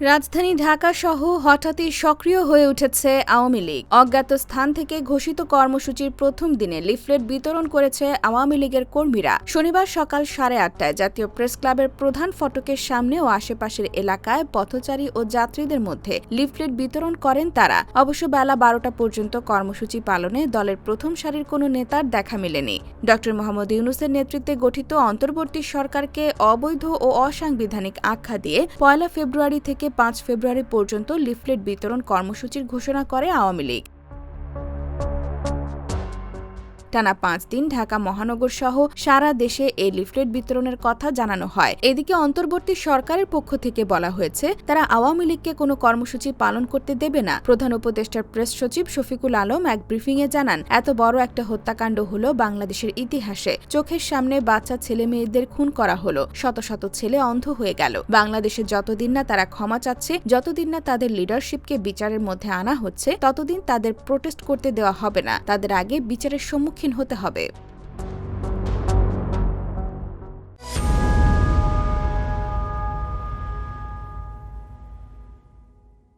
রাজধানী ঢাকা সহ হঠাৎই সক্রিয় হয়ে উঠেছে আওয়ামী লীগ। অজ্ঞাত স্থান থেকে ঘোষিত কর্মসূচির প্রথম দিনে লিফলেট বিতরণ করেছে আওয়ামী লীগের কর্মীরা। শনিবার সকাল সাড়ে আটটায় জাতীয় প্রেস ক্লাবের প্রধান ফটকের সামনে ও আশেপাশের এলাকায় পথচারী ও যাত্রীদের মধ্যে লিফলেট বিতরণ করেন তারা। অবশ্য বেলা বারোটা পর্যন্ত কর্মসূচি পালনে দলের প্রথম সারির কোনো নেতার দেখা মেলেনি। ড. মোহাম্মদ ইউনুসের নেতৃত্বে গঠিত অন্তর্বর্তী সরকারকে অবৈধ ও অসাংবিধানিক আখ্যা দিয়ে পয়লা ফেব্রুয়ারি থেকে পাঁচ ফেব্রুয়ারি পর্যন্ত লিফলেট বিতরণ কর্মসূচির ঘোষণা করে আওয়ামী লীগ। টানা পাঁচ দিন ঢাকা মহানগর সহ সারা দেশে এই লিফলেট বিতরণের কথা জানানো হয়। এদিকে অন্তর্বর্তী সরকারের পক্ষ থেকে বলা হয়েছে, তারা আওয়ামী লীগকে কোনো কর্মসূচি পালন করতে দেবে না। প্রধান উপদেষ্টার প্রেস সচিব শফিকুল আলম এক ব্রিফিংয়ে জানান, এত বড় একটা হত্যাকাণ্ড হলো বাংলাদেশের ইতিহাসে। চোখের সামনে বাচ্চা ছেলে মেয়েদের খুন করা হলো। শত শত ছেলে অন্ধ হয়ে গেল। বাংলাদেশে যতদিন না তারা ক্ষমা চাচ্ছে, যতদিন না তাদের লিডারশিপকে বিচারের মধ্যে আনা হচ্ছে, ততদিন তাদের প্রোটেস্ট করতে দেওয়া হবে না। তাদের আগে বিচারের সম্মুখীন হতে হবে।